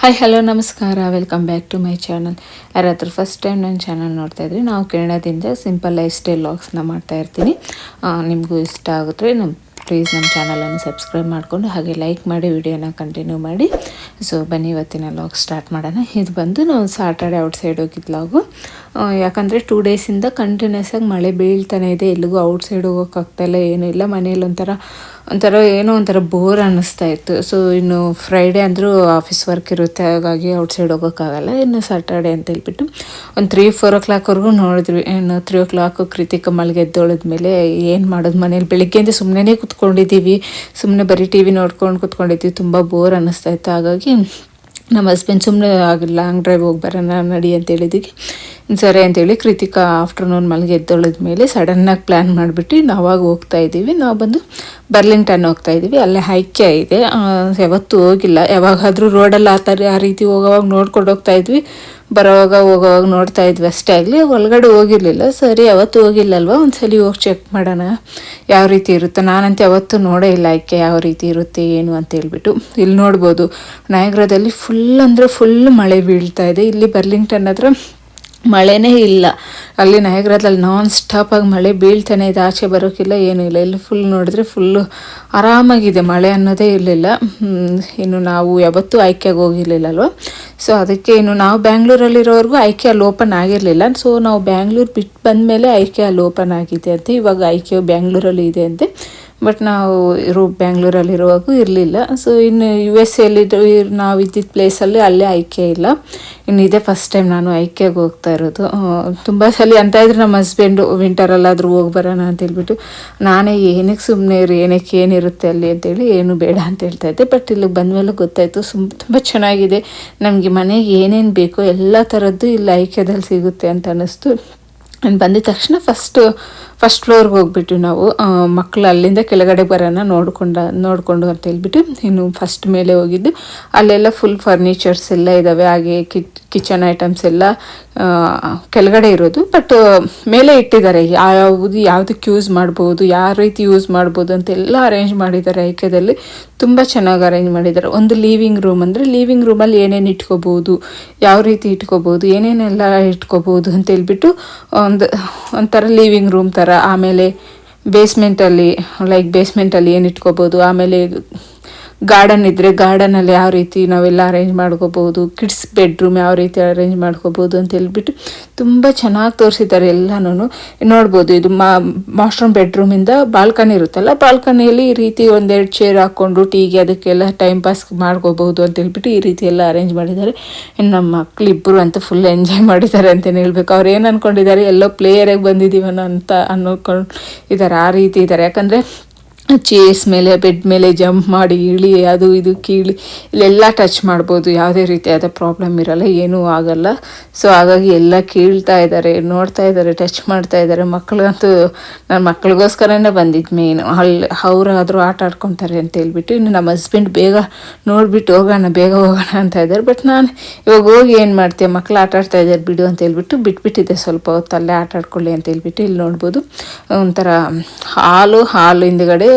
Hi hello ನಮಸ್ಕಾರ. Welcome back to my channel ಯಾರಾದರೂ first time ನನ್ನ ಚಾನಲ್ ನೋಡ್ತಾ ಇದ್ರಿ ನಾವು ಕೆನಡಾದಿಂದ ಸಿಂಪಲ್ ಲೈಫ್ ಸ್ಟೈಲ್ ಲಾಗ್ಸ್ನ ಮಾಡ್ತಾ ಇರ್ತೀನಿ. ಆ, ನಿಮಗೂ ಇಷ್ಟ ಆಗುತ್ತೆ ನಮ್ಮ ಪ್ಲೀಸ್ ನಮ್ಮ ಚಾನಲನ್ನು ಸಬ್ಸ್ಕ್ರೈಬ್ ಮಾಡಿಕೊಂಡು ಹಾಗೆ ಲೈಕ್ ಮಾಡಿ ವಿಡಿಯೋನ ಕಂಟಿನ್ಯೂ ಮಾಡಿ. ಸೊ ಬನ್ನಿ ಇವತ್ತಿನ ಲಾಗ್ ಸ್ಟಾರ್ಟ್ ಮಾಡೋಣ. ಇದು ಬಂದು ನಾವು ಸಾಟರ್ಡೆ ಔಟ್ಸೈಡ್ ಹೋಗಿದ್ದು ಲಾಗು ಯಾಕಂದರೆ ಟೂ ಡೇಸಿಂದ ಕಂಟಿನ್ಯೂಸ್ ಆಗಿ ಮಳೆ ಬೀಳ್ತಾನೆ ಇದೆ. ಎಲ್ಲಿಗೂ ಔಟ್ಸೈಡ್ ಹೋಗೋಕ್ಕಾಗ್ತಾಯಿಲ್ಲ ಏನೂ ಇಲ್ಲ. ಮನೇಲಿ ಒಂಥರ ಒಂಥರ ಏನೋ ಒಂಥರ ಬೋರ್ ಅನ್ನಿಸ್ತಾ ಇತ್ತು. ಸೊ ಇನ್ನು ಫ್ರೈಡೇ ಅಂದರೂ ಆಫೀಸ್ ವರ್ಕ್ ಇರುತ್ತೆ, ಹಾಗಾಗಿ ಔಟ್ಸೈಡ್ ಹೋಗೋಕ್ಕಾಗಲ್ಲ. ಇನ್ನು ಸ್ಯಾಟರ್ಡೆ ಅಂತ ಹೇಳ್ಬಿಟ್ಟು ಒಂದು ತ್ರೀ ಫೋರ್ ಓ ಕ್ಲಾಕ್ವರೆಗೂ ನೋಡಿದ್ವಿ. ಇನ್ನು ತ್ರೀ ಓ ಕ್ಲಾಕು ಕೃತಿಕ ಮಲ್ಗೆ ಎದ್ದೊಳದ್ಮೇಲೆ ಏನು ಮಾಡೋದು ಮನೇಲಿ ಬೆಳಿಗ್ಗೆಯಿಂದ ಸುಮ್ಮನೆ ಕೂತ್ಕೊಂಡಿದ್ದೀವಿ. ಸುಮ್ಮನೆ ಬರೀ ಟಿ ವಿ ನೋಡ್ಕೊಂಡು ಕುತ್ಕೊಂಡಿದ್ವಿ. ತುಂಬ ಬೋರ್ ಅನ್ನಿಸ್ತಾ ಇತ್ತು. ಹಾಗಾಗಿ ನಮ್ಮ ಹಸ್ಬೆಂಡ್ ಸುಮ್ಮನೆ ಆಗಿಲ್ಲ ಲಾಂಗ್ ಡ್ರೈವ್ ಹೋಗಿ ಬರೋಣ ನಡಿ ಅಂತ ಹೇಳಿದ್ದಕ್ಕೆ ಸರಿ ಅಂತೇಳಿ ಕೃತಿಕಾ ಆಫ್ಟರ್ನೂನ್ ಮಲ್ಗೆ ಎದ್ದೊಳದ ಮೇಲೆ ಸಡನ್ನಾಗಿ ಪ್ಲ್ಯಾನ್ ಮಾಡಿಬಿಟ್ಟು ನಾವಾಗ ಹೋಗ್ತಾ ಇದ್ದೀವಿ. ನಾವು ಬಂದು ಬರ್ಲಿಂಗ್ಟನ್ ಹೋಗ್ತಾ ಇದ್ದೀವಿ. ಅಲ್ಲೇ ಹೈಕ್ಯ ಇದೆ. ಯಾವತ್ತು ಹೋಗಿಲ್ಲ. ಯಾವಾಗಾದರೂ ರೋಡಲ್ಲಿ ಆ ಥರ ಆ ರೀತಿ ಹೋಗೋವಾಗ ನೋಡ್ಕೊಂಡು ಹೋಗ್ತಾ ಇದ್ವಿ. ಬರೋವಾಗ ಹೋಗೋವಾಗ ನೋಡ್ತಾ ಇದ್ವಿ ಅಷ್ಟೇ. ಆಗಲಿ ಒಳಗಡೆ ಹೋಗಿರಲಿಲ್ಲ. ಸರಿ, ಯಾವತ್ತೂ ಹೋಗಿಲ್ಲಲ್ವ? ಒಂದ್ಸಲಿ ಹೋಗಿ ಚೆಕ್ ಮಾಡೋಣ. ಯಾವ ರೀತಿ ಇರುತ್ತೆ? ನಾನಂತ ಯಾವತ್ತೂ ನೋಡೇ ಇಲ್ಲ ಆಯ್ಕೆ ಯಾವ ರೀತಿ ಇರುತ್ತೆ, ಏನು ಅಂತ ಹೇಳ್ಬಿಟ್ಟು. ಇಲ್ಲಿ ನೋಡ್ಬೋದು. ನಾಯಗ್ರದಲ್ಲಿ ಫುಲ್ ಅಂದರೆ ಫುಲ್ ಮಳೆ ಬೀಳ್ತಾ ಇದೆ. ಇಲ್ಲಿ ಬರ್ಲಿಂಗ್ಟನ್ ಹತ್ರ ಮಳೆನೇ ಇಲ್ಲ. ಅಲ್ಲಿ ನಯಗ್ರದಲ್ಲಿ ನಾನ್ ಸ್ಟಾಪಾಗಿ ಮಳೆ ಬೀಳ್ತಾನೆ ಇದೆ. ಆಚೆ ಬರೋಕ್ಕಿಲ್ಲ ಏನೂ ಇಲ್ಲ. ಇಲ್ಲಿ ಫುಲ್ ನೋಡಿದ್ರೆ ಫುಲ್ಲು ಆರಾಮಾಗಿದೆ. ಮಳೆ ಅನ್ನೋದೇ ಇರಲಿಲ್ಲ. ಇನ್ನು ನಾವು ಯಾವತ್ತೂ ಆಯ್ಕೆಗೆ ಹೋಗಿರ್ಲಿಲ್ಲಲ್ವ? ಸೊ ಅದಕ್ಕೆ ಇನ್ನು ನಾವು ಬ್ಯಾಂಗ್ಳೂರಲ್ಲಿರೋವರೆಗೂ ಆಯ್ಕೆ ಅಲ್ಲಿ ಓಪನ್ ಆಗಿರಲಿಲ್ಲ. ಸೊ ನಾವು ಬ್ಯಾಂಗ್ಳೂರು ಬಿಟ್ಟು ಬಂದಮೇಲೆ ಆಯ್ಕೆ ಅಲ್ಲಿ ಓಪನ್ ಆಗಿದೆ ಅಂತೆ. ಇವಾಗ ಆಯ್ಕೆ ಬ್ಯಾಂಗ್ಳೂರಲ್ಲಿ ಇದೆ ಅಂತೆ. ಬಟ್ ನಾವು ಇರೋ ಬ್ಯಾಂಗ್ಳೂರಲ್ಲಿರುವಾಗೂ ಇರಲಿಲ್ಲ. ಸೊ ಇನ್ನು ಯು ಎಸ್ ಎಲ್ಲಿ ನಾವು ಇದ್ದಿದ್ದ ಪ್ಲೇಸಲ್ಲಿ ಅಲ್ಲೇ ಐಕೆ ಇಲ್ಲ. ಇನ್ನು ಇದೇ ಫಸ್ಟ್ ಟೈಮ್ ನಾನು ಆಯ್ಕೆಗೆ ಹೋಗ್ತಾ ಇರೋದು. ತುಂಬ ಸಲ ಅಂತ ಇದ್ರೆ ನಮ್ಮ ಹಸ್ಬೆಂಡು ವಿಂಟರಲ್ಲಾದರೂ ಹೋಗಿ ಬರೋಣ ಅಂತ ಹೇಳ್ಬಿಟ್ಟು, ನಾನೇ ಏನಕ್ಕೆ ಸುಮ್ಮನೆ ಇರಿ, ಏನಕ್ಕೆ ಏನಿರುತ್ತೆ ಅಲ್ಲಿ ಅಂತೇಳಿ ಏನು ಬೇಡ ಅಂತ ಹೇಳ್ತಾ ಇದ್ದೆ. ಬಟ್ ಇಲ್ಲಿಗೆ ಬಂದ ಮೇಲೆ ಗೊತ್ತಾಯಿತು, ಸುಮ್, ತುಂಬ ಚೆನ್ನಾಗಿದೆ. ನಮಗೆ ಮನೆಗೆ ಏನೇನು ಬೇಕೋ ಎಲ್ಲ ಥರದ್ದು ಇಲ್ಲಿ ಐಕ್ಯದಲ್ಲಿ ಸಿಗುತ್ತೆ ಅಂತ ಅನ್ನಿಸ್ತು. ನಾನು ಬಂದಿದ ತಕ್ಷಣ ಫಸ್ಟು ಫಸ್ಟ್ ಫ್ಲೋರ್ಗೆ ಹೋಗ್ಬಿಟ್ಟು ನಾವು ಮಕ್ಕಳು ಅಲ್ಲಿಂದ ಕೆಳಗಡೆ ಬರೋಣ ನೋಡ್ಕೊಂಡ, ನೋಡಿಕೊಂಡು ಅಂತ ಹೇಳ್ಬಿಟ್ಟು ಇನ್ನು ಫಸ್ಟ್ ಮೇಲೆ ಹೋಗಿದ್ದು. ಅಲ್ಲೆಲ್ಲ ಫುಲ್ ಫರ್ನಿಚರ್ಸ್ ಎಲ್ಲ ಇದ್ದಾವೆ ಹಾಗೆ ಕಿಚನ್ ಐಟಮ್ಸ್ ಎಲ್ಲ ಕೆಳಗಡೆ ಇರೋದು. ಬಟ್ ಮೇಲೆ ಇಟ್ಟಿದ್ದಾರೆ. ಯಾವುದು ಯಾವುದಕ್ಕೆ ಯೂಸ್ ಮಾಡ್ಬೋದು, ಯಾವ ರೀತಿ ಯೂಸ್ ಮಾಡ್ಬೋದು ಅಂತೆಲ್ಲ ಅರೇಂಜ್ ಮಾಡಿದ್ದಾರೆ ಐಕ್ಯದಲ್ಲಿ ತುಂಬ ಚೆನ್ನಾಗಿ ಅರೇಂಜ್ ಮಾಡಿದ್ದಾರೆ. ಒಂದು ಲೀವಿಂಗ್ ರೂಮ್ ಅಂದರೆ ಲೀವಿಂಗ್ ರೂಮಲ್ಲಿ ಏನೇನು ಇಟ್ಕೋಬೋದು, ಯಾವ ರೀತಿ ಇಟ್ಕೋಬೋದು, ಏನೇನೆಲ್ಲ ಇಟ್ಕೋಬೋದು ಅಂತ ಹೇಳ್ಬಿಟ್ಟು ಒಂದು, ಒಂಥರ ಲೀವಿಂಗ್ ರೂಮ್ ಥರ ಆಮೇಲೆ ಬೇಸ್ಮೆಂಟಲ್ಲಿ ಲೈಕ್ ಬೇಸ್ಮೆಂಟಲ್ಲಿ ಏನು ಇಟ್ಕೋಬೋದು? ಆಮೇಲೆ ಗಾರ್ಡನ್ ಇದ್ದರೆ ಗಾರ್ಡನಲ್ಲಿ ಯಾವ ರೀತಿ ನಾವೆಲ್ಲ ಅರೇಂಜ್ ಮಾಡ್ಕೋಬೋದು ಕಿಡ್ಸ್ ಬೆಡ್ರೂಮ್ ಯಾವ ರೀತಿ ಅರೇಂಜ್ ಮಾಡ್ಕೋಬೋದು ಅಂತ ಹೇಳ್ಬಿಟ್ಟು ತುಂಬ ಚೆನ್ನಾಗಿ ತೋರಿಸಿದ್ದಾರೆ ಎಲ್ಲನೂ ನೋಡ್ಬೋದು ಇದು ಮಾ ಮಾಸ್ಟರ್ ಬೆಡ್ರೂಮಿಂದ ಬಾಲ್ಕನಿ ಇರುತ್ತಲ್ಲ ಬಾಲ್ಕನಿಯಲ್ಲಿ ಈ ರೀತಿ ಒಂದೆರಡು ಚೇರ್ ಹಾಕ್ಕೊಂಡು ಟೀಗೆ ಅದಕ್ಕೆಲ್ಲ ಟೈಮ್ ಪಾಸ್ ಮಾಡ್ಕೋಬಹುದು ಅಂತ ಹೇಳ್ಬಿಟ್ಟು ಈ ರೀತಿ ಎಲ್ಲ ಅರೇಂಜ್ ಮಾಡಿದ್ದಾರೆ. ಇನ್ನು ನಮ್ಮ ಮಕ್ಕಳಿಬ್ಬರು ಅಂತ ಫುಲ್ ಎಂಜಾಯ್ ಮಾಡಿದ್ದಾರೆ ಅಂತಲೇ ಹೇಳ್ಬೇಕು. ಅವ್ರು ಏನು ಅಂದ್ಕೊಂಡಿದ್ದಾರೆ ಎಲ್ಲೋ ಪ್ಲೇಯರಾಗಿ ಬಂದಿದ್ದೀವನೋ ಅಂತ ಅನ್ಕೊಂಡು ಇದ್ದಾರೆ ಆ ರೀತಿ ಇದ್ದಾರೆ ಯಾಕಂದರೆ ಚೇರ್ಸ್ ಮೇಲೆ, ಬೆಡ್ ಮೇಲೆ ಜಂಪ್ ಮಾಡಿ, ಇಳಿ, ಅದು ಇದು ಕೀಳಿ, ಇಲ್ಲೆಲ್ಲ ಟಚ್ ಮಾಡ್ಬೋದು. ಯಾವುದೇ ರೀತಿಯಾದ ಪ್ರಾಬ್ಲಮ್ ಇರಲ್ಲ, ಏನೂ ಆಗಲ್ಲ. ಸೊ ಹಾಗಾಗಿ ಎಲ್ಲ ಕೀಳ್ತಾ ಇದ್ದಾರೆ, ನೋಡ್ತಾ ಇದ್ದಾರೆ ಟಚ್ ಮಾಡ್ತಾ ಇದ್ದಾರೆ. ಮಕ್ಕಳಿಗಂತೂ ನನ್ನ ಮಕ್ಕಳಿಗೋಸ್ಕರನೇ ಬಂದಿದ್ದು ಮೇನು ಅಲ್ಲಿ ಅವರಾದರೂ ಆಟ ಆಡ್ಕೊತಾರೆ ಅಂತ ಹೇಳ್ಬಿಟ್ಟು, ಇನ್ನು ನಮ್ಮ ಹಸ್ಬೆಂಡ್ ಬೇಗ ನೋಡಿಬಿಟ್ಟು ಹೋಗೋಣ, ಬೇಗ ಹೋಗೋಣ ಅಂತ ಇದ್ದಾರೆ. ಬಟ್ ನಾನು ಇವಾಗ ಹೋಗಿ ಏನು ಮಾಡ್ತೀಯ? ಮಕ್ಕಳು ಆಟ ಆಡ್ತಾ ಇದ್ದಾರೆ, ಬಿಡು ಅಂತ ಹೇಳ್ಬಿಟ್ಟು ಬಿಟ್ಬಿಟ್ಟಿದ್ದೆ ಸ್ವಲ್ಪ ಹೊತ್ತು ಅಲ್ಲೇ ಆಟ ಆಡ್ಕೊಳ್ಳಿ ಅಂತ ಹೇಳ್ಬಿಟ್ಟು ಇಲ್ಲಿ ನೋಡ್ಬೋದು. ಒಂಥರ ಹಾಲು ಹಾಲು ಹಿಂದ್ಗಡೆ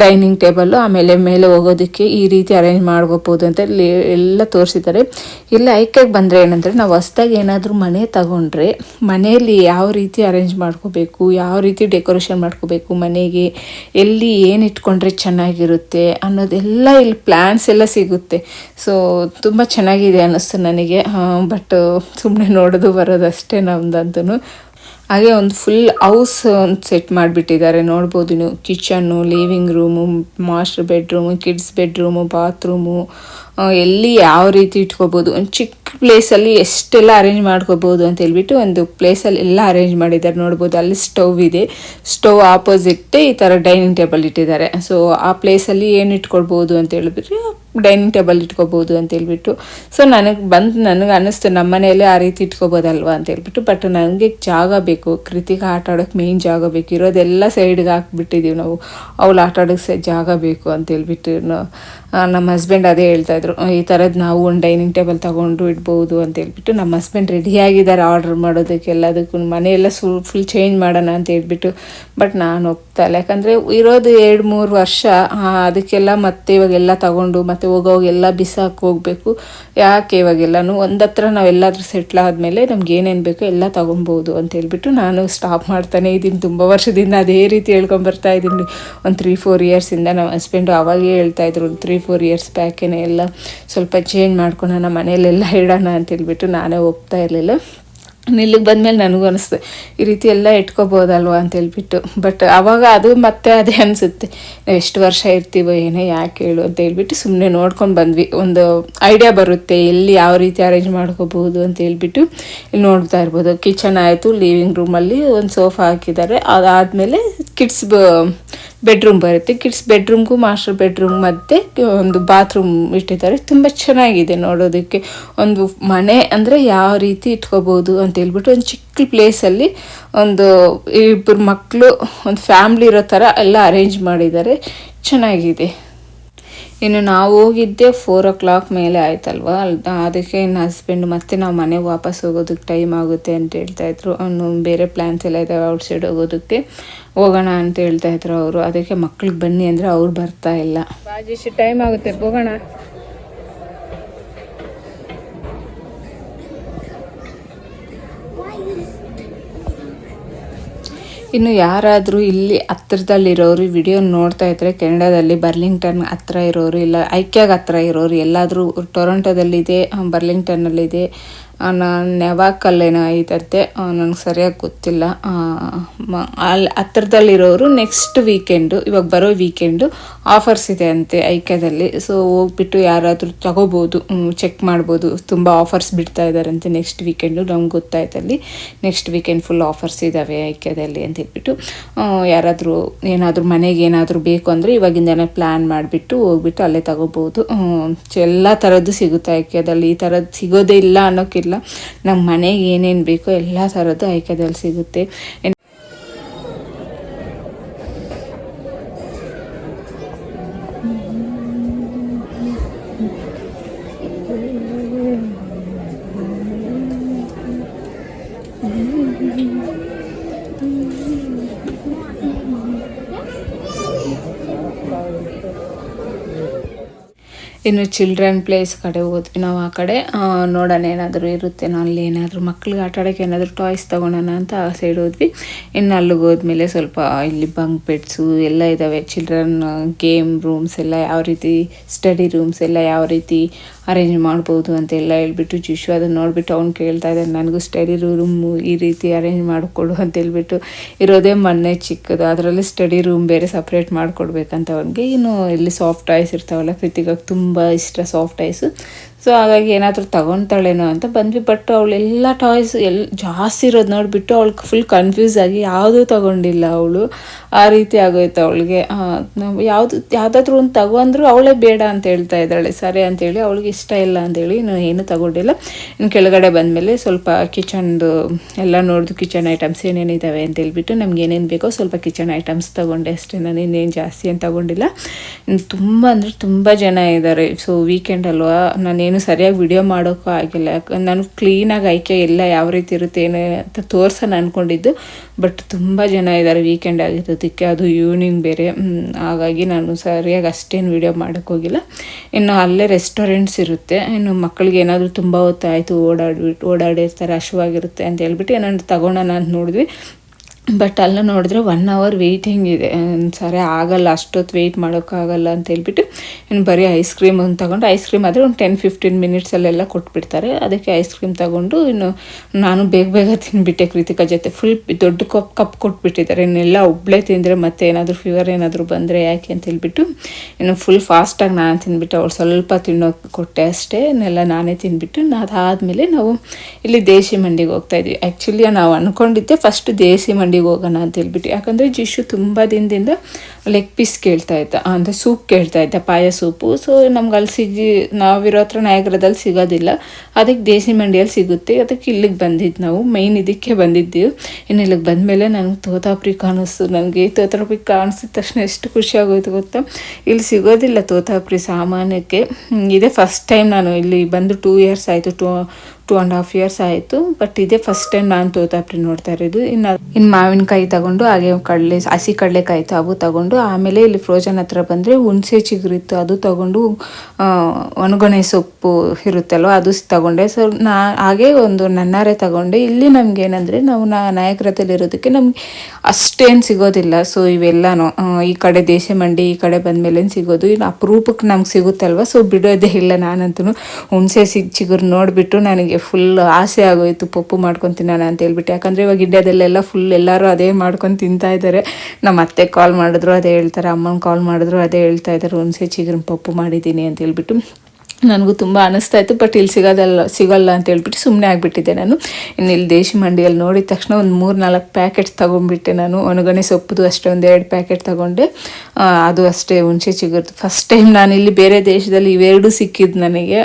ಡೈನಿಂಗ್ ಟೇಬಲ್ಲು ಆಮೇಲೆ ಮೇಲೆ ಹೋಗೋದಕ್ಕೆ ಈ ರೀತಿ ಅರೇಂಜ್ ಮಾಡ್ಕೋಬೋದು ಅಂತ ಎಲ್ಲ ತೋರಿಸಿದ್ದಾರೆ. ಇಲ್ಲಿ ಐಕೆಗೆ ಬಂದರೆ ಏನಂದರೆ ನಾವು ಹೊಸ್ದಾಗಿ ಏನಾದರೂ ಮನೆ ತಗೊಂಡ್ರೆ ಮನೆಯಲ್ಲಿ ಯಾವ ರೀತಿ ಅರೇಂಜ್ ಮಾಡ್ಕೋಬೇಕು, ಯಾವ ರೀತಿ ಡೆಕೋರೇಷನ್ ಮಾಡ್ಕೋಬೇಕು, ಮನೆಗೆ ಎಲ್ಲಿ ಏನು ಇಟ್ಕೊಂಡ್ರೆ ಚೆನ್ನಾಗಿರುತ್ತೆ ಅನ್ನೋದೆಲ್ಲ ಇಲ್ಲಿ ಪ್ಲ್ಯಾನ್ಸ್ ಎಲ್ಲ ಸಿಗುತ್ತೆ. ಸೊ ತುಂಬ ಚೆನ್ನಾಗಿದೆ ಅನ್ನಿಸ್ತು ನನಗೆ. ಬಟ್ ಸುಮ್ಮನೆ ನೋಡೋದು ಬರೋದಷ್ಟೇ ನಮ್ದಂತೂ ಹಾಗೆ ಒಂದು ಫುಲ್ ಹೌಸ್ ಒಂದು ಸೆಟ್ ಮಾಡಿಬಿಟ್ಟಿದ್ದಾರೆ. ನೋಡ್ಬೋದು ನೀವು kitchen living room master bedroom kids bedroom bathroom ಎಲ್ಲಿ ಯಾವ ರೀತಿ ಇಟ್ಕೋಬೋದು, ಒಂದು ಚಿಕ್ಕ ಪ್ಲೇಸಲ್ಲಿ ಎಷ್ಟೆಲ್ಲ ಅರೇಂಜ್ ಮಾಡ್ಕೋಬೋದು ಅಂತ ಹೇಳ್ಬಿಟ್ಟು ಒಂದು ಪ್ಲೇಸಲ್ಲಿ ಎಲ್ಲ ಅರೇಂಜ್ ಮಾಡಿದ್ದಾರೆ. ನೋಡ್ಬೋದು ಅಲ್ಲಿ ಸ್ಟವ್ ಇದೆ. ಸ್ಟವ್ ಆಪೋಸಿಟ್ ಈ ಥರ ಡೈನಿಂಗ್ ಟೇಬಲ್ ಇಟ್ಟಿದ್ದಾರೆ. ಸೊ ಆ ಪ್ಲೇಸಲ್ಲಿ ಏನು ಇಟ್ಕೊಳ್ಬೋದು ಅಂತ ಹೇಳಿಬಿಟ್ರೆ ಡೈನಿಂಗ್ ಟೇಬಲ್ ಇಟ್ಕೋಬೋದು ಅಂತ ಹೇಳ್ಬಿಟ್ಟು. ಸೊ ನನಗೆ ಬಂದು, ನನಗೆ ಅನ್ನಿಸ್ತು ನಮ್ಮ ಮನೆಯಲ್ಲೇ ಆ ರೀತಿ ಇಟ್ಕೋಬೋದಲ್ವಾ ಅಂತ ಹೇಳ್ಬಿಟ್ಟು. ಬಟ್ ನನಗೆ ಜಾಗ ಬೇಕು ಕೃತಿಕ ಆಟ ಆಡೋಕ್ಕೆ ಮೇಯ್ನ್ ಜಾಗ ಬೇಕು, ಇರೋದೆಲ್ಲ ಸೈಡ್ಗೆ ಹಾಕ್ಬಿಟ್ಟಿದ್ದೀವಿ ನಾವು. ಅವಳು ಆಟ ಆಡೋಕ್ಕೆ ಸ, ಜಾಗ ಬೇಕು ಅಂತ ಹೇಳ್ಬಿಟ್ಟು ನಮ್ಮ ಹಸ್ಬೆಂಡ್ ಅದೇ ಹೇಳ್ತಾ ಇದ್ರು, ಈ ಥರದ್ದು ನಾವು ಒಂದು ಡೈನಿಂಗ್ ಟೇಬಲ್ ತೊಗೊಂಡು ಇಡ್ಬೋದು ಅಂತ ಹೇಳ್ಬಿಟ್ಟು, ನಮ್ಮ ಹಸ್ಬೆಂಡ್ ರೆಡಿಯಾಗಿದ್ದಾರೆ ಆರ್ಡ್ರ್ ಮಾಡೋದಕ್ಕೆ ಎಲ್ಲದಕ್ಕೂ. ಮನೆಯೆಲ್ಲ ಸು ಫುಲ್ ಚೇಂಜ್ ಮಾಡೋಣ ಅಂತ ಹೇಳ್ಬಿಟ್ಟು ಬಟ್ ನಾನು ಹೋಗ್ತಾ ಇಲ್ಲ. ಯಾಕಂದರೆ ಇರೋದು ಎರಡು ಮೂರು ವರ್ಷ ಅದಕ್ಕೆಲ್ಲ ಮತ್ತೆ ಇವಾಗೆಲ್ಲ ತಗೊಂಡು, ಮತ್ತೆ ಹೋಗೋವಾಗೆಲ್ಲ ಬಿಸಾಕಿ ಹೋಗಬೇಕು. ಯಾಕೆ ಇವಾಗೆಲ್ಲನೂ? ಒಂದತ್ರ ಹತ್ರ ನಾವೆಲ್ಲಾದ್ರೂ ಸೆಟ್ಲ್ ಆದಮೇಲೆ ನಮ್ಗೆ ಏನೇನು ಬೇಕೋ ಎಲ್ಲ ತೊಗೊಬೋದು ಅಂತ ಹೇಳ್ಬಿಟ್ಟು ನಾನು ಸ್ಟಾಪ್ ಮಾಡ್ತಾನೆ ಇದ್ದೀನಿ. ತುಂಬ ವರ್ಷದಿಂದ ಅದೇ ರೀತಿ ಹೇಳ್ಕೊಂಬರ್ತಾ ಇದ್ದೀನಿ. ಒಂದು ತ್ರೀ ಫೋರ್ ಇಯರ್ಸಿಂದ ನಮ್ಮ ಹಸ್ಬೆಂಡು ಅವಾಗೇ ಹೇಳ್ತಾ ಇದ್ರು, ಒಂದು ತ್ರೀ ಫೋರ್ ಇಯರ್ಸ್ ಬ್ಯಾಕೇನೆ ಎಲ್ಲ ಸ್ವಲ್ಪ ಚೇಂಜ್ ಮಾಡ್ಕೊಳೋಣ ಮನೇಲೆಲ್ಲ ಇಡೋಣ ಅಂತ ಹೇಳ್ಬಿಟ್ಟು ನಾನೇ ಒಪ್ತಾ ಇರಲಿಲ್ಲ. ಇಲ್ಲಿಗೆ ಬಂದಮೇಲೆ ನನಗೂ ಅನಿಸ್ತು ಈ ರೀತಿ ಎಲ್ಲ ಇಟ್ಕೋಬೋದಲ್ವ ಅಂತ ಹೇಳ್ಬಿಟ್ಟು. ಬಟ್ ಆವಾಗ ಅದು ಮತ್ತೆ ಅದೇ ಅನಿಸುತ್ತೆ ಎಷ್ಟು ವರ್ಷ ಇರ್ತೀವೋ ಏನೋ ಯಾಕೆ ಹೇಳು ಅಂತ ಹೇಳ್ಬಿಟ್ಟು ಸುಮ್ಮನೆ ನೋಡ್ಕೊಂಡು ಬಂದ್ವಿ. ಒಂದು ಐಡಿಯಾ ಬರುತ್ತೆ, ಎಲ್ಲಿ ಯಾವ ರೀತಿ ಅರೇಂಜ್ ಮಾಡ್ಕೋಬಹುದು ಅಂತ ಹೇಳ್ಬಿಟ್ಟು ಇಲ್ಲಿ ನೋಡ್ತಾ ಇರ್ಬೋದು. ಕಿಚನ್ ಆಯಿತು ಲಿವಿಂಗ್ ರೂಮಲ್ಲಿ ಒಂದು ಸೋಫಾ ಹಾಕಿದ್ದಾರೆ. ಅದಾದಮೇಲೆ ಕಿಡ್ಸ್ ಬೆಡ್ರೂಮ್ ಬರುತ್ತೆ. ಕಿಡ್ಸ್ ಬೆಡ್ರೂಮ್ಗೂ ಮಾಸ್ಟರ್ ಬೆಡ್ರೂಮ್ ಮತ್ತು ಒಂದು ಬಾತ್ರೂಮ್ ಇಟ್ಟಿದ್ದಾರೆ. ತುಂಬ ಚೆನ್ನಾಗಿದೆ ನೋಡೋದಕ್ಕೆ. ಒಂದು ಮನೆ ಅಂದರೆ ಯಾವ ರೀತಿ ಇಟ್ಕೋಬೋದು ಅಂತ ಹೇಳ್ಬಿಟ್ಟು ಒಂದು ಚಿಕ್ಕ ಪ್ಲೇಸಲ್ಲಿ ಒಂದು ಇಬ್ಬರು ಮಕ್ಕಳು ಒಂದು ಫ್ಯಾಮ್ಲಿ ಇರೋ ಥರ ಎಲ್ಲ ಅರೇಂಜ್ ಮಾಡಿದ್ದಾರೆ. ಚೆನ್ನಾಗಿದೆ. ಇನ್ನು ನಾವು ಹೋಗಿದ್ದೆ ಫೋರ್ ಓ ಕ್ಲಾಕ್ ಮೇಲೆ ಆಯ್ತಲ್ವ? ಅದಕ್ಕೆ ಇನ್ನು ಹಸ್ಬೆಂಡ್ ಮತ್ತೆ ನಾವು ಮನೆಗೆ ವಾಪಸ್ ಹೋಗೋದಕ್ಕೆ ಟೈಮ್ ಆಗುತ್ತೆ ಅಂತ ಹೇಳ್ತಾ ಇದ್ರು. ಅವನು ಬೇರೆ ಪ್ಲ್ಯಾನ್ಸ್ ಎಲ್ಲ ಇದ್ದಾವೆ ಔಟ್ಸೈಡ್ ಹೋಗೋದಕ್ಕೆ. ಹೋಗೋಣ ಅಂತ ಹೇಳ್ತಾ ಇದ್ರು ಅವರು. ಅದಕ್ಕೆ ಮಕ್ಳಿಗೆ ಬನ್ನಿ ಅಂದರೆ ಅವ್ರು ಬರ್ತಾ ಇಲ್ಲ. ಬಾಜಿಷ್ಟು ಟೈಮ್ ಆಗುತ್ತೆ, ಹೋಗೋಣ. ಇನ್ನು ಯಾರಾದರೂ ಇಲ್ಲಿ ಹತ್ರದಲ್ಲಿರೋರು ವಿಡಿಯೋ ನೋಡ್ತಾ ಇದ್ರೆ ಕೆನಡಾದಲ್ಲಿ ಬರ್ಲಿಂಗ್ಟನ್ ಹತ್ರ ಇರೋರು ಇಲ್ಲ, ಐಕ್ಯಾಗ ಹತ್ರ ಇರೋರು, ಎಲ್ಲಾದರೂ ಟೊರೊಂಟೋದಲ್ಲಿದೆ ಬರ್ಲಿಂಗ್ಟನ್ನಲ್ಲಿದೆ ನಾನು ನೆವಾಕಲ್ಲೇನೋ ಐತಂತೆ ನನಗೆ ಸರಿಯಾಗಿ ಗೊತ್ತಿಲ್ಲ. ಅಲ್ಲಿ ಹತ್ರದಲ್ಲಿರೋರು ನೆಕ್ಸ್ಟ್ ವೀಕೆಂಡು ಇವಾಗ ಬರೋ ವೀಕೆಂಡು ಆಫರ್ಸ್ ಇದೆ ಅಂತೆ ಐಕ್ಯದಲ್ಲಿ. ಸೊ ಹೋಗ್ಬಿಟ್ಟು ಯಾರಾದರೂ ತಗೋಬೋದು ಚೆಕ್ ಮಾಡ್ಬೋದು. ತುಂಬ ಆಫರ್ಸ್ ಬಿಡ್ತಾ ಇದ್ದಾರಂತೆ ನೆಕ್ಸ್ಟ್ ವೀಕೆಂಡು ನಮ್ಗೆ ಗೊತ್ತಾಯ್ತಲ್ಲಿ ನೆಕ್ಸ್ಟ್ ವೀಕೆಂಡ್ ಫುಲ್ ಆಫರ್ಸ್ ಇದ್ದಾವೆ ಐಕ್ಯದಲ್ಲಿ ಅಂತ ಹೇಳ್ಬಿಟ್ಟು ಯಾರಾದರೂ ಏನಾದರೂ ಮನೆಗೆ ಏನಾದರೂ ಬೇಕು ಅಂದರೆ ಇವಾಗಿಂದನೇ ಪ್ಲ್ಯಾನ್ ಮಾಡಿಬಿಟ್ಟು ಹೋಗ್ಬಿಟ್ಟು ಅಲ್ಲೇ ತಗೋಬೋದು. ಎಲ್ಲ ಥರದ್ದು ಸಿಗುತ್ತೆ ಐಕ್ಯದಲ್ಲಿ. ಈ ಥರದ್ದು ಸಿಗೋದೇ ಇಲ್ಲ ಅನ್ನೋಕ್ಕಿಲ್ಲ. ನಮ್ಮ ಮನೆಗೆ ಏನೇನು ಬೇಕೋ ಎಲ್ಲ ಥರದ್ದು ಐಕ್ಯದಲ್ಲಿ ಸಿಗುತ್ತೆ. ಇನ್ನು ಚಿಲ್ಡ್ರನ್ ಪ್ಲೇಸ್ ಕಡೆ ಹೋದ್ವಿ ನಾವು ಆ ಕಡೆ ನೋಡೋಣ ಏನಾದರೂ ಇರುತ್ತೇನೋ ಅಲ್ಲಿ ಏನಾದರೂ ಮಕ್ಳಿಗೆ ಆಟ ಆಡೋಕ್ಕೆ ಏನಾದರೂ ಟಾಯ್ಸ್ ತೊಗೊಳೋಣ ಅಂತ ಆ ಸೈಡ್ ಹೋದ್ವಿ. ಇನ್ನು ಅಲ್ಲಿಗೆ ಹೋದ್ಮೇಲೆ ಸ್ವಲ್ಪ ಇಲ್ಲಿ ಬಂಕ್ ಬೆಡ್ಸು ಎಲ್ಲ ಇದ್ದಾವೆ ಚಿಲ್ಡ್ರನ್ ಗೇಮ್ ರೂಮ್ಸ್ ಎಲ್ಲ ಯಾವ ರೀತಿ ಸ್ಟಡಿ ರೂಮ್ಸ್ ಎಲ್ಲ ಯಾವ ರೀತಿ ಅರೇಂಜ್ ಮಾಡ್ಬೋದು ಅಂತೆಲ್ಲ ಹೇಳ್ಬಿಟ್ಟು ಜಿಶು ಅದನ್ನು ನೋಡಿಬಿಟ್ಟು ಅವ್ನು ಕೇಳ್ತಾ ಇದ್ದಾನೆ ನನಗೂ ಸ್ಟಡಿ ರೂಮು ಈ ರೀತಿ ಅರೇಂಜ್ ಮಾಡಿಕೊಡು ಅಂತ ಹೇಳ್ಬಿಟ್ಟು ಇರೋದೇ ಮೊನ್ನೆ ಚಿಕ್ಕದು. ಅದರಲ್ಲಿ ಸ್ಟಡಿ ರೂಮ್ ಬೇರೆ ಸಪ್ರೇಟ್ ಮಾಡಿಕೊಡ್ಬೇಕಂತ ಅವನಿಗೆ. ಇನ್ನು ಇಲ್ಲಿ ಸಾಫ್ಟ್ ಐಸ್ ಇರ್ತಾವಲ್ಲ ಕೃತಿಗಾಗಿ ತುಂಬ ಇಷ್ಟ ಸಾಫ್ಟ್ ಟಾಯ್ಸು ಸೊ ಹಾಗಾಗಿ ಏನಾದರೂ ತಗೊತಾಳೇನೋ ಅಂತ ಬಂದ್ವಿ. ಬಟ್ ಅವಳೆಲ್ಲ ಟಾಯ್ಸ್ ಎಲ್, ಜಾಸ್ತಿ ಇರೋದು ನೋಡಿಬಿಟ್ಟು ಅವಳಿಗೆ ಫುಲ್ ಕನ್ಫ್ಯೂಸ್ ಆಗಿ ಯಾವುದೂ ತಗೊಂಡಿಲ್ಲ ಅವಳು. ಆ ರೀತಿ ಆಗೋಯ್ತು ಅವಳಿಗೆ. ಯಾವುದು, ಯಾವುದಾದ್ರೂ ಒಂದು ತಗೊಂಡ್ರು ಅವಳೇ ಬೇಡ ಅಂತ ಹೇಳ್ತಾ ಇದ್ದಾಳೆ. ಸರಿ ಅಂತೇಳಿ ಅವಳಿಗೆ ಇಷ್ಟ ಇಲ್ಲ ಅಂತೇಳಿ ನಾನು ಏನೂ ತಗೊಂಡಿಲ್ಲ. ಇನ್ನು ಕೆಳಗಡೆ ಬಂದಮೇಲೆ ಸ್ವಲ್ಪ ಕಿಚನ್ದು ಎಲ್ಲ ನೋಡಿದು ಕಿಚನ್ ಐಟಮ್ಸ್ ಏನೇನಿದ್ದಾವೆ ಅಂತ ಹೇಳ್ಬಿಟ್ಟು ನಮ್ಗೆ ಏನೇನು ಬೇಕೋ ಸ್ವಲ್ಪ ಕಿಚನ್ ಐಟಮ್ಸ್ ತಗೊಂಡೆ ಅಷ್ಟೇ. ನಾನು ಇನ್ನೇನು ಜಾಸ್ತಿ ಏನು ತಗೊಂಡಿಲ್ಲ. ಇನ್ನು ತುಂಬ ಅಂದರೆ ತುಂಬ ಜನ ಇದ್ದಾರೆ. ಸೊ ವೀಕೆಂಡ್ ಅಲ್ವಾ? ನಾನೇನು ಸರಿಯಾಗಿ ವಿಡಿಯೋ ಮಾಡೋಕ್ಕೂ ಆಗಿಲ್ಲ. ಯಾಕಂದ್ರೆ ನಾನು ಕ್ಲೀನಾಗಿ ಆಯ್ಕೆ ಎಲ್ಲ ಯಾವ ರೀತಿ ಇರುತ್ತೆ ಏನು ಅಂತ ತೋರ್ಸೋಣ ಅಂದ್ಕೊಂಡಿದ್ದು ಬಟ್ ತುಂಬ ಜನ ಇದ್ದಾರೆ ವೀಕೆಂಡ್ ಆಗಿರೋದಕ್ಕೆ. ಅದು ಈವ್ನಿಂಗ್ ಬೇರೆ. ಹಾಗಾಗಿ ನಾನು ಸರಿಯಾಗಿ ಅಷ್ಟೇನು ವಿಡಿಯೋ ಮಾಡೋಕ್ಕೋಗಿಲ್ಲ ಇನ್ನು ಅಲ್ಲೇ ರೆಸ್ಟೋರೆಂಟ್ಸ್ ಇರುತ್ತೆ. ಇನ್ನು ಮಕ್ಕಳಿಗೆ ಏನಾದರೂ ತುಂಬ ಹೊತ್ತಾಯಿತು ಓಡಾಡ್ಬಿಟ್ಟು ಓಡಾಡಿರ್ತಾರೆ, ಹಶುವಾಗಿರುತ್ತೆ ಅಂತ ಹೇಳ್ಬಿಟ್ಟು ಏನಾದ್ರು ತಗೊಳೋಣ ಅಂತ ನೋಡಿದ್ವಿ. ಬಟ್ ಅಲ್ಲ ನೋಡಿದ್ರೆ ಒನ್ ಅವರ್ ವೆಯ್ಟಿಂಗ್ ಇದೆ. ಸರಿ, ಆಗಲ್ಲ, ಅಷ್ಟೊತ್ತು ವೆಯ್ಟ್ ಮಾಡೋಕ್ಕಾಗಲ್ಲ ಅಂತ ಹೇಳ್ಬಿಟ್ಟು, ಇನ್ನು ಬರೀ ಐಸ್ ಕ್ರೀಮ್ ಒಂದು ತಗೊಂಡು ಐಸ್ ಕ್ರೀಮ್ ಆದರೆ ಒಂದು ಟೆನ್ ಫಿಫ್ಟೀನ್ ಮಿನಿಟ್ಸಲ್ಲೆಲ್ಲ ಕೊಟ್ಬಿಡ್ತಾರೆ. ಅದಕ್ಕೆ ಐಸ್ ಕ್ರೀಮ್ ತಗೊಂಡು, ಇನ್ನು ನಾನು ಬೇಗ ಬೇಗ ತಿನ್ಬಿಟ್ಟೆ ಕೃತಿಕಾ ಜೊತೆ. ಫುಲ್ ದೊಡ್ಡ ಕಪ್ ಕಪ್ ಕೊಟ್ಬಿಟ್ಟಿದ್ದಾರೆ. ಇನ್ನೆಲ್ಲ ಒಬ್ಬಳೇ ತಿಂದರೆ ಮತ್ತೆ ಏನಾದರೂ ಫೀವರ್ ಏನಾದರೂ ಬಂದರೆ ಯಾಕೆ ಅಂತ ಹೇಳ್ಬಿಟ್ಟು, ಇನ್ನು ಫುಲ್ ಫಾಸ್ಟಾಗಿ ನಾನು ತಿನ್ಬಿಟ್ಟು. ಅವಳು ಸ್ವಲ್ಪ ತಿನ್ನೋಕೆ ಕೊಟ್ಟೆ ಅಷ್ಟೇ. ಇನ್ನೆಲ್ಲ ನಾನೇ ತಿನ್ಬಿಟ್ಟು ಅದಾದಮೇಲೆ ನಾವು ಇಲ್ಲಿ ದೇಶಿ ಮಂಡಿಗೆ ಹೋಗ್ತಾ ಇದ್ವಿ. ಆ್ಯಕ್ಚುಲಿ ನಾವು ಅಂದ್ಕೊಂಡಿದ್ದೆ ಫಸ್ಟ್ ದೇಸಿ ಮಂಡಿಗೆ ಹೋಗೋಣ ಅಂತ ಹೇಳ್ಬಿಟ್ಟು. ಯಾಕಂದರೆ ಜಿಶು ತುಂಬ ದಿನದಿಂದ ಲೆಗ್ ಪೀಸ್ ಕೇಳ್ತಾ ಇದ್ದ. ಅಂದರೆ ಸೂಪ್ ಕೇಳ್ತಾ ಇದ್ದ, ಪಾಯ ಸೂಪು ಸೊ ನಮ್ಗೆ ಅಲ್ಲಿ ಸಿಗಿ, ನಾವಿರೋ ಹತ್ರ ನಾಯಗ್ರದಲ್ಲಿ ಸಿಗೋದಿಲ್ಲ. ಅದಕ್ಕೆ ದೇಸಿ ಮಂಡಿಯಲ್ಲಿ ಸಿಗುತ್ತೆ. ಅದಕ್ಕೆ ಇಲ್ಲಿಗೆ ಬಂದಿದ್ದು ನಾವು. ಮೈನ್ ಇದಕ್ಕೆ ಬಂದಿದ್ದೀವಿ. ಇನ್ನು ಇಲ್ಲಿಗೆ ಬಂದಮೇಲೆ ನನಗೆ ತೋತಾಪುರಿ ಕಾಣಿಸ್ತು. ನನಗೆ ತೋತಾಪುರಿ ಕಾಣಿಸಿದ ತಕ್ಷಣ ಎಷ್ಟು ಖುಷಿಯಾಗೋಯ್ತು ಗೊತ್ತಾ? ಇಲ್ಲಿ ಸಿಗೋದಿಲ್ಲ ತೋತಾಪುರಿ ಸಾಮಾನ್ಯಕ್ಕೆ. ಇದೇ ಫಸ್ಟ್ ಟೈಮ್ ನಾನು ಇಲ್ಲಿ ಬಂದು ಟೂ ಇಯರ್ಸ್ ಆಯಿತು two two and half years ಆಯಿತು. ಬಟ್ ಇದೇ ಫಸ್ಟ್ ಟೈಮ್ ನಾನು ತೋತಾಪುರಿ ನೋಡ್ತಾ ಇರೋದು. ಇನ್ನು ಇನ್ನು ಮಾವಿನಕಾಯಿ ತಗೊಂಡು, ಹಾಗೆ ಕಡಲೆ, ಹಸಿ ಕಡಲೆಕಾಯಿ ತಾವು ಅವು ತಗೊಂಡು ಆಮೇಲೆ ಇಲ್ಲಿ ಫ್ರೋಜನ್ ಹತ್ರ ಬಂದರೆ ಹುಣಸೆ ಚಿಗುರಿತ್ತು, ಅದು ತಗೊಂಡು ಒಣಗೊಣೆ ಸೊಪ್ಪು ಇರುತ್ತಲ್ವ, ಅದು ತಗೊಂಡೆ. ಸೊ ನಾ, ಹಾಗೆ ಒಂದು ನನ್ನಾರೆ ತಗೊಂಡೆ. ಇಲ್ಲಿ ನಮ್ಗೆ ಏನಂದರೆ ನಾವು ನಾ ಇರೋದಕ್ಕೆ ನಮ್ಗೆ ಅಷ್ಟೇನು ಸಿಗೋದಿಲ್ಲ. ಸೊ ಇವೆಲ್ಲನೂ ಈ ಕಡೆ ದೇಶ ಮಂಡಿ ಈ ಕಡೆ ಬಂದಮೇಲೆ ಸಿಗೋದು ಇನ್ನು ಅಪರೂಪಕ್ಕೆ ನಮ್ಗೆ ಸಿಗುತ್ತಲ್ವ. ಸೊ ಬಿಡೋದೇ ಇಲ್ಲ ನಾನಂತೂ ಹುಣಸೆ ಸಿಗ್ ಚಿಗುರು ನೋಡಿಬಿಟ್ಟು ನನಗೆ ಫುಲ್ ಆಸೆ ಆಗೋಯ್ತು. ಪಪ್ಪು ಮಾಡ್ಕೊಂಡು ತಿನ್ನೋಣ ಅಂತ ಹೇಳ್ಬಿಟ್ಟು. ಯಾಕಂದರೆ ಇವಾಗ ಇಂಡ್ಯಾದಲ್ಲೆಲ್ಲ ಫುಲ್ ಎಲ್ಲರೂ ಅದೇ ಮಾಡ್ಕೊಂಡು ತಿಂತಾ ಇದ್ದಾರೆ ನಮ್ಮ ಅತ್ತೆ ಕಾಲ್ ಮಾಡಿದ್ರು ಅದೇ ಹೇಳ್ತಾರೆ ಅಮ್ಮನ ಕಾಲ್ ಮಾಡಿದ್ರು ಅದೇ ಹೇಳ್ತಾ ಇದ್ದಾರೆ ಹುಣಸೆ ಚಿಗುರಿನ ಪಪ್ಪು ಮಾಡಿದ್ದೀನಿ ಅಂತ ಹೇಳ್ಬಿಟ್ಟು. ನನಗೂ ತುಂಬ ಅನಿಸ್ತಾ ಇತ್ತು ಬಟ್ ಇಲ್ಲಿ ಸಿಗೋದಲ್ಲ, ಸಿಗೋಲ್ಲ ಅಂತ ಹೇಳ್ಬಿಟ್ಟು ಸುಮ್ಮನೆ ಆಗಿಬಿಟ್ಟಿದ್ದೆ ನಾನು. ಇನ್ನು ಇಲ್ಲಿ ದೇಶಿ ಮಂಡಿಯಲ್ಲಿ ನೋಡಿದ ತಕ್ಷಣ ಒಂದು ಮೂರು ನಾಲ್ಕು ಪ್ಯಾಕೆಟ್ಸ್ ತೊಗೊಂಡ್ಬಿಟ್ಟೆ ನಾನು. ಒಣಗಣೆ ಸೊಪ್ಪುದು ಅಷ್ಟೇ, ಒಂದು ಎರಡು ಪ್ಯಾಕೆಟ್ ತೊಗೊಂಡೆ. ಅದು ಅಷ್ಟೇ ಹುಣಸೆ ಚಿಗುರ್ದು. ಫಸ್ಟ್ ಟೈಮ್ ನಾನು ಇಲ್ಲಿ ಬೇರೆ ದೇಶದಲ್ಲಿ ಇವೆರಡು ಸಿಕ್ಕಿದ್ದು ನನಗೆ.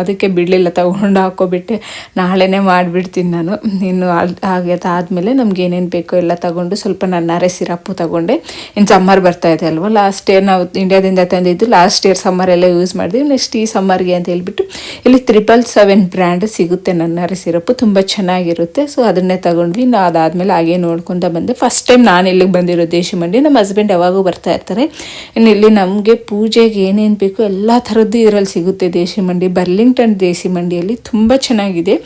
ಅದಕ್ಕೆ ಬಿಡಲಿಲ್ಲ, ತಗೊಂಡು ಹಾಕೋಬಿಟ್ಟೆ. ನಾಳೆನೇ ಮಾಡಿಬಿಡ್ತೀನಿ ನಾನು. ಇನ್ನು ಹಾಗೆ ಅದಾದಮೇಲೆ ನಮ್ಗೆ ಏನೇನು ಬೇಕೋ ಎಲ್ಲ ತಗೊಂಡು ಸ್ವಲ್ಪ ನನ್ನಾರೆ ಸಿರಪ್ಪು ತಗೊಂಡೆ. ಇನ್ನು ಸಮ್ಮರ್ ಬರ್ತಾ ಇದೆ ಅಲ್ವ? ಲಾಸ್ಟ್ ಇಯರ್ ನಾವು ಇಂಡಿಯಾದಿಂದ ತಂದಿದ್ದು ಲಾಸ್ಟ್ ಇಯರ್ ಸಮ್ಮರ್ ಎಲ್ಲ ಯೂಸ್ ಮಾಡಿದ್ವಿ. ನೆಕ್ಸ್ಟ್ ಈ ಸಮ್ಮರ್ಗೆ ಅಂತ ಹೇಳ್ಬಿಟ್ಟು ಇಲ್ಲಿ ತ್ರಿಬಲ್ ಸೆವೆನ್ ಬ್ರ್ಯಾಂಡ್ ಸಿಗುತ್ತೆ ನನ್ನ ಸಿರಪ್ಪು ತುಂಬ ಚೆನ್ನಾಗಿರುತ್ತೆ. ಸೊ ಅದನ್ನೇ ತಗೊಂಡ್ವಿ. ನಾ ಅದಾದಮೇಲೆ ಹಾಗೆ ನೋಡ್ಕೊತಾ ಬಂದೆ. ಫಸ್ಟ್ ಟೈಮ್ ನಾನು ಇಲ್ಲಿಗೆ ಬಂದಿರೋ ದೇಶಿ ಮಂಡಿ ನಮ್ಮ ಹಸ್ಬೆಂಡ್ ಯಾವಾಗೂ ಬರ್ತಾ ಇರ್ತಾರೆ. ಇನ್ನು ಇಲ್ಲಿ ನಮಗೆ ಪೂಜೆಗೆ ಏನೇನು ಬೇಕು ಎಲ್ಲ ಥರದ್ದು ಇದರಲ್ಲಿ ಸಿಗುತ್ತೆ ದೇಶಿ ಮಂಡಿ ಬರ್ಲಿಂಗ್ಟನ್ ದೇಶಿ ಮಂಡಿಯಲ್ಲಿ ತುಂಬ ಚೆನ್ನಾಗಿದೆ.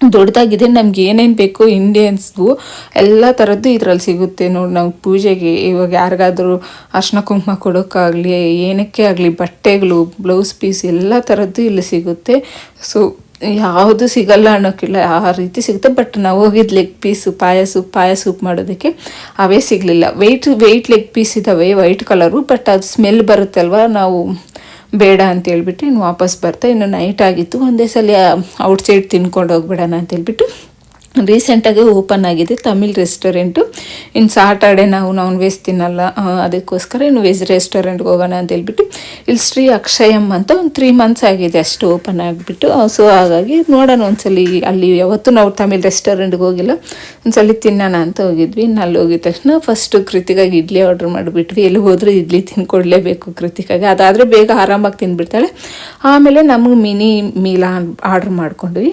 ದೊಡ್ಡದಾಗಿದೆ, ನಮ್ಗೆ ಏನೇನು ಬೇಕು ಇಂಡಿಯನ್ಸ್ಗೂ ಎಲ್ಲ ಥರದ್ದು ಇದರಲ್ಲಿ ಸಿಗುತ್ತೆ ನೋಡಿ. ನಾವು ಪೂಜೆಗೆ ಇವಾಗ ಯಾರಿಗಾದರೂ ಅರ್ಶಿನ ಕುಂಕುಮ ಕೊಡೋಕ್ಕಾಗಲಿ, ಏನಕ್ಕೆ ಆಗಲಿ, ಬಟ್ಟೆಗಳು ಬ್ಲೌಸ್ ಪೀಸ್ ಎಲ್ಲ ಥರದ್ದು ಇಲ್ಲಿ ಸಿಗುತ್ತೆ. ಸೊ ಯಾವುದು ಸಿಗಲ್ಲ ಅನ್ನೋಕ್ಕಿಲ್ಲ, ಆ ರೀತಿ ಸಿಗುತ್ತೆ. ಬಟ್ ನಾವು ಹೋಗಿದ್ದು leg piece paya soup paya soup ಮಾಡೋದಕ್ಕೆ ಅವೇ ಸಿಗಲಿಲ್ಲ. ವೆಯ್ಟ್ ವೆಯ್ಟ್ ಲೆಗ್ ಪೀಸ್ ಇದ್ದಾವೆ ವೈಟ್ ಕಲರು ಬಟ್ ಅದು ಸ್ಮೆಲ್ ಬರುತ್ತಲ್ವ? ನಾವು ಬೇಡ ಅಂತ ಹೇಳ್ಬಿಟ್ಟು ಇನ್ನು ವಾಪಸ್ ಬರ್ತಾ ಇನ್ನು ನೈಟ್ ಆಗಿತ್ತು. ಒಂದೇ ಸಲ ಔಟ್ಸೈಡ್ ತಿನ್ಕೊಂಡು ಹೋಗ್ಬಿಡೋಣ ಅಂತ ಹೇಳ್ಬಿಟ್ಟು ರೀಸೆಂಟಾಗಿ ಓಪನ್ ಆಗಿದೆ ತಮಿಳ್ ರೆಸ್ಟೋರೆಂಟು ಇನ್ನು ಸಾಟರ್ಡೆ ನಾವು ನಾನ್ ವೆಜ್ ತಿನ್ನಲ್ಲ ಅದಕ್ಕೋಸ್ಕರ ಇನ್ನು ವೆಜ್ ರೆಸ್ಟೋರೆಂಟ್ಗೆ ಹೋಗೋಣ ಅಂತ ಹೇಳ್ಬಿಟ್ಟು ಇಲ್ಲಿ ಶ್ರೀ ಅಕ್ಷಯಂ ಅಂತ ಒಂದು ತ್ರೀ ಮಂತ್ಸ್ ಆಗಿದೆ ಅಷ್ಟು ಓಪನ್ ಆಗಿಬಿಟ್ಟು. ಸೊ ಹಾಗಾಗಿ ನೋಡೋಣ ಒಂದ್ಸಲಿ ಅಲ್ಲಿ ಯಾವತ್ತೂ ನಾವು ತಮಿಳ್ ರೆಸ್ಟೋರೆಂಟ್ಗೆ ಹೋಗಿಲ್ಲ. ಒಂದ್ಸಲಿ ತಿನ್ನೋಣ ಅಂತ ಹೋಗಿದ್ವಿ. ಇನ್ನು ಅಲ್ಲಿ ಹೋಗಿದ ತಕ್ಷಣ ಫಸ್ಟು ಕೃತಿಗಾಗಿ ಇಡ್ಲಿ ಆರ್ಡ್ರ್ ಮಾಡಿಬಿಟ್ವಿ. ಎಲ್ಲಿ ಹೋದರೂ ಇಡ್ಲಿ ತಿನ್ಕೊಡ್ಲೇಬೇಕು ಕೃತಿಗಾಗಿ ಅದಾದರೆ ಬೇಗ ಆರಾಮಾಗಿ ತಿಂದ್ಬಿಡ್ತಾಳೆ ಆಮೇಲೆ ನಮಗೆ ಮಿನಿ ಮೀಲ ಆರ್ಡ್ರ್ ಮಾಡ್ಕೊಂಡ್ವಿ.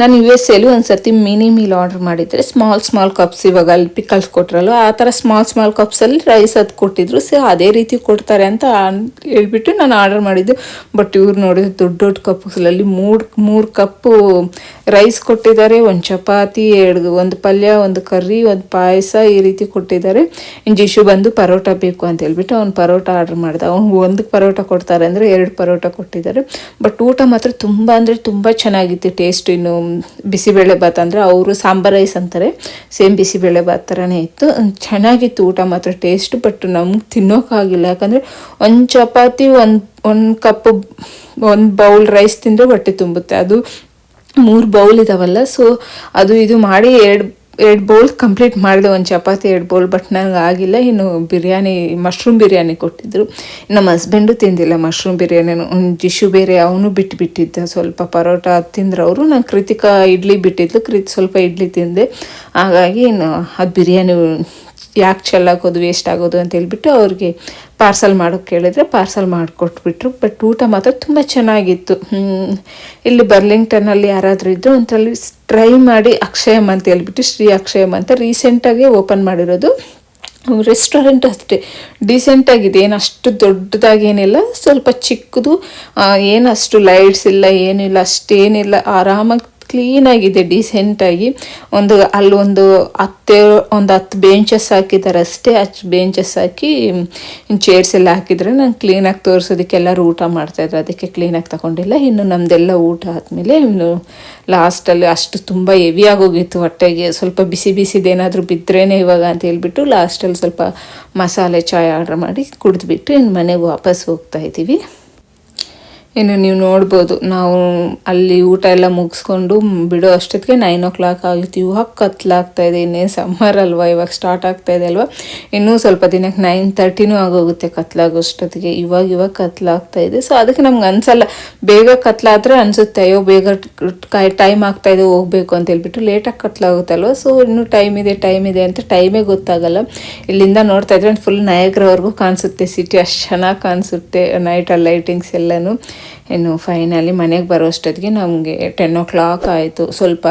ನಾನು ಯು ಎಸ್ ಎಲ್ಲಿ ಒಂದು ಸರ್ತಿ ಮಿನಿ ಮೀಲ್ ಆರ್ಡರ್ ಮಾಡಿದರೆ ಸ್ಮಾಲ್ ಸ್ಮಾಲ್ ಕಪ್ಸ್ ಇವಾಗ ಅಲ್ಲಿ ಪಿಕಲ್ಸ್ ಕೊಟ್ರಲ್ಲ ಆ ಥರ ಸ್ಮಾಲ್ ಸ್ಮಾಲ್ ಕಪ್ಸಲ್ಲಿ ರೈಸ್ ಅದು ಕೊಟ್ಟಿದ್ರು. ಸೊ ಅದೇ ರೀತಿ ಕೊಡ್ತಾರೆ ಅಂತ ಹೇಳ್ಬಿಟ್ಟು ನಾನು ಆರ್ಡರ್ ಮಾಡಿದ್ದು. ಬಟ್ ಇವ್ರು ನೋಡಿದ್ರೆ ದೊಡ್ಡ ದೊಡ್ಡ ಕಪ್ಸಲ್ಲಿ ಮೂರು ಮೂರು ಕಪ್ಪು ರೈಸ್ ಕೊಟ್ಟಿದ್ದಾರೆ, ಒಂದು ಚಪಾತಿ, ಎರಡು, ಒಂದು ಪಲ್ಯ, ಒಂದು ಕರ್ರಿ, ಒಂದು ಪಾಯಸ ಈ ರೀತಿ ಕೊಟ್ಟಿದ್ದಾರೆ. ಜಿಶು ಬಂದು ಪರೋಟ ಬೇಕು ಅಂತ ಹೇಳ್ಬಿಟ್ಟು ಅವ್ನು ಪರೋಟ ಆರ್ಡರ್ ಮಾಡಿದ. ಅವ್ನು ಒಂದು ಪರೋಟ ಕೊಡ್ತಾರೆ ಅಂದರೆ ಎರಡು ಪರೋಟ ಕೊಟ್ಟಿದ್ದಾರೆ. ಬಟ್ ಊಟ ಮಾತ್ರ ತುಂಬ ಅಂದರೆ ತುಂಬ ಚೆನ್ನಾಗಿತ್ತು. ಟೇಸ್ಟ್ ಇನ್ನು ಬಿಸಿಬೇಳೆ ಭಾತ್ ಅಂದರೆ ಅವರು ಸಾಂಬಾರ್ ರೈಸ್ ಅಂತಾರೆ. ಸೇಮ್ ಬಿಸಿಬೇಳೆ ಭಾತ್ ಥರನೇ ಇತ್ತು. ಚೆನ್ನಾಗಿತ್ತು ಊಟ ಮಾತ್ರ. ಟೇಸ್ಟ್ ಬಟ್ ನಮ್ಗೆ ತಿನ್ನೋಕ್ಕಾಗಿಲ್ಲ ಯಾಕಂದರೆ ಒಂದು ಚಪಾತಿ, ಒಂದು ಒಂದು ಕಪ್, ಒಂದು ಬೌಲ್ ರೈಸ್ ತಿಂದರೆ ಹೊಟ್ಟೆ ತುಂಬುತ್ತೆ. ಅದು ಮೂರು ಬೌಲ್ ಇದಾವಲ್ಲ. ಸೊ, ಅದು ಇದು ಮಾಡಿ ಎರಡು ಎರಡು ಬೌಲ್ ಕಂಪ್ಲೀಟ್ ಮಾಡಿದೆ ಒಂದು ಚಪಾತಿ, ಎರಡು ಬೌಲ್ ಬಟ್ ನನಗೆ ಆಗಿಲ್ಲ. ಇನ್ನು ಬಿರಿಯಾನಿ ಮಶ್ರೂಮ್ ಬಿರಿಯಾನಿ ಕೊಟ್ಟಿದ್ರು. ನಮ್ಮ ಹಸ್ಬೆಂಡು ತಿಂದಿಲ್ಲ ಮಶ್ರೂಮ್ ಬಿರಿಯಾನಿ. ಒಂದು ಜಿಶು ಬೇರೆ, ಅವನು ಬಿಟ್ಟು ಬಿಟ್ಟಿದ್ದ ಸ್ವಲ್ಪ ಪರೋಟ ತಿಂದ್ರೆ ಅವರು ನಾನು ಕೃತಿಕಾ ಇಡ್ಲಿ ಬಿಟ್ಟಿದ್ದು ಕೃತಿ ಸ್ವಲ್ಪ ಇಡ್ಲಿ ತಿಂದೆ. ಹಾಗಾಗಿ ಇನ್ನು ಅದು ಬಿರಿಯಾನಿ ಯಾಕೆ ಚೆಲ್ಲಾಗೋದು ವೇಸ್ಟ್ ಆಗೋದು ಅಂತ ಹೇಳ್ಬಿಟ್ಟು ಅವ್ರಿಗೆ ಪಾರ್ಸಲ್ ಮಾಡೋಕ್ಕೆ ಕೇಳಿದ್ರೆ ಪಾರ್ಸಲ್ ಮಾಡಿಕೊಟ್ಬಿಟ್ರು. ಬಟ್ ಊಟ ಮಾತ್ರ ತುಂಬ ಚೆನ್ನಾಗಿತ್ತು. ಇಲ್ಲಿ ಬರ್ಲಿಂಗ್ಟನಲ್ಲಿ ಯಾರಾದರೂ ಇದ್ದರು ಅಂತಲ್ಲಿ ಟ್ರೈ ಮಾಡಿ ಅಕ್ಷಯಮ್ ಅಂತ ಹೇಳ್ಬಿಟ್ಟು ಶ್ರೀ ಅಕ್ಷಯಮ್ ಅಂತ ರೀಸೆಂಟಾಗಿ ಓಪನ್ ಮಾಡಿರೋದು. ರೆಸ್ಟೋರೆಂಟ್ ಅಷ್ಟೇ. ಡೀಸೆಂಟಾಗಿದೆ ಏನು ಅಷ್ಟು ದೊಡ್ಡದಾಗೇನಿಲ್ಲ ಸ್ವಲ್ಪ ಚಿಕ್ಕದು. ಏನಷ್ಟು ಲೈಟ್ಸ್ ಇಲ್ಲ, ಏನಿಲ್ಲ, ಅಷ್ಟೇನಿಲ್ಲ. ಆರಾಮಾಗಿ ಕ್ಲೀನಾಗಿದೆ ಡಿಸೆಂಟಾಗಿ ಒಂದು ಅಲ್ಲೊಂದು ಹತ್ತೆ ಒಂದು ಹತ್ತು ಬೆಂಚಸ್ ಹಾಕಿದ್ದಾರೆ ಅಷ್ಟೇ. ಹತ್ತು ಬೆಂಚಸ್ ಹಾಕಿ ಚೇರ್ಸ್ ಎಲ್ಲ ಹಾಕಿದ್ರೆ ನಾನು ಕ್ಲೀನಾಗಿ ತೋರಿಸೋದಕ್ಕೆ ಎಲ್ಲರೂ ಊಟ ಮಾಡ್ತಾಯಿದ್ರು ಅದಕ್ಕೆ ಕ್ಲೀನಾಗಿ ತಗೊಂಡಿಲ್ಲ. ಇನ್ನು ನಮ್ಮದೆಲ್ಲ ಊಟ ಆದಮೇಲೆ ಇನ್ನು ಲಾಸ್ಟಲ್ಲಿ ಅಷ್ಟು ತುಂಬ ಹೆವಿ ಆಗೋಗಿತ್ತು ಹೊಟ್ಟೆಗೆ. ಸ್ವಲ್ಪ ಬಿಸಿ ಬಿಸಿದೇನಾದರೂ ಬಿದ್ದರೇನೆ ಇವಾಗ ಅಂತ ಹೇಳ್ಬಿಟ್ಟು ಲಾಸ್ಟಲ್ಲಿ ಸ್ವಲ್ಪ ಮಸಾಲೆ ಚಾಯ್ ಆರ್ಡ್ರ್ ಮಾಡಿ ಕುಡಿದ್ಬಿಟ್ಟು ಇನ್ನು ಮನೆಗೆ ವಾಪಸ್ ಹೋಗ್ತಾ ಇದ್ದೀವಿ. ಇನ್ನು ನೀವು ನೋಡ್ಬೋದು, ನಾವು ಅಲ್ಲಿ ಊಟ ಎಲ್ಲ ಮುಗಿಸ್ಕೊಂಡು ಬಿಡೋ ಅಷ್ಟೊತ್ತಿಗೆ ನೈನ್ ಓ ಕ್ಲಾಕ್ ಆಗಿತ್ತು ಇವಾಗ ಕತ್ಲಾಗ್ತಾ ಇದೆ ಇನ್ನೇ ಸಮ್ಮರ್ ಅಲ್ವಾ? ಇವಾಗ ಸ್ಟಾರ್ಟ್ ಆಗ್ತಾ ಇದೆ ಅಲ್ವಾ? ಇನ್ನೂ ಸ್ವಲ್ಪ ದಿನಕ್ಕೆ ನೈನ್ ತರ್ಟಿನೂ ಆಗೋಗುತ್ತೆ ಕತ್ಲಾಗೋ ಅಷ್ಟೊತ್ತಿಗೆ. ಇವಾಗ ಇವಾಗ ಕತ್ಲಾಗ್ತಾ ಇದೆ. ಸೊ ಅದಕ್ಕೆ ನಮ್ಗೆ ಅನ್ಸಲ್ಲ, ಬೇಗ ಕತ್ಲಾದ್ರೆ ಅನ್ಸುತ್ತೆ, ಅಯ್ಯೋ, ಬೇಗ ಟೈಮ್ ಆಗ್ತಾ ಇದೆ, ಹೋಗ್ಬೇಕು ಅಂತ ಹೇಳ್ಬಿಟ್ಟು ಲೇಟಾಗಿ ಕತ್ಲಾಗುತ್ತೆ ಅಲ್ವಾ? ಸೊ ಇನ್ನೂ ಟೈಮ್ ಇದೆ ಟೈಮ್ ಇದೆ ಅಂತ ಟೈಮೇ ಗೊತ್ತಾಗಲ್ಲ. ಇಲ್ಲಿಂದ ನೋಡ್ತಾ ಇದ್ರೆ ಫುಲ್ ನಾಯಕರವರೆಗೂ ಕಾಣಿಸುತ್ತೆ ಸಿಟಿ ಅಷ್ಟು ಚೆನ್ನಾಗಿ ಕಾಣಿಸುತ್ತೆ ನೈಟ್ ಲೈಟಿಂಗ್ಸ್ ಎಲ್ಲನೂ. ಇನ್ನು ಫೈನಲಿ ಮನೆಗೆ ಬರೋ ಅಷ್ಟೊತ್ತಿಗೆ ನಮಗೆ ಟೆನ್ ಓ ಕ್ಲಾಕ್ ಆಯಿತು. ಸ್ವಲ್ಪ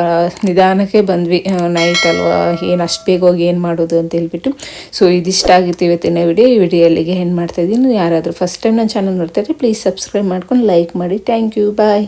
ನಿಧಾನಕ್ಕೆ ಬಂದ್ವಿ. ನೈಟ್ ಅಲ್ವಾ, ಏನು ಅಷ್ಟು ಬೇಗ ಹೋಗಿ ಏನು ಮಾಡೋದು ಅಂತ ಹೇಳ್ಬಿಟ್ಟು. ಸೊ ಇದಿಷ್ಟ ಆಗಿತ್ತು ಇವತ್ತಿನ ವಿಡಿಯೋ ಈ ವಿಡಿಯೋ ಅಲ್ಲಿಗೆ ಏನು ಮಾಡ್ತಾಯಿದ್ದೀನಿ ಯಾರಾದರೂ ಫಸ್ಟ್ ಟೈಮ್ ನನ್ನ ಚಾನಲ್ ನೋಡ್ತಾಯಿದ್ರೆ ಪ್ಲೀಸ್ ಸಬ್ಸ್ಕ್ರೈಬ್ ಮಾಡ್ಕೊಂಡು ಲೈಕ್ ಮಾಡಿ. Thank you bye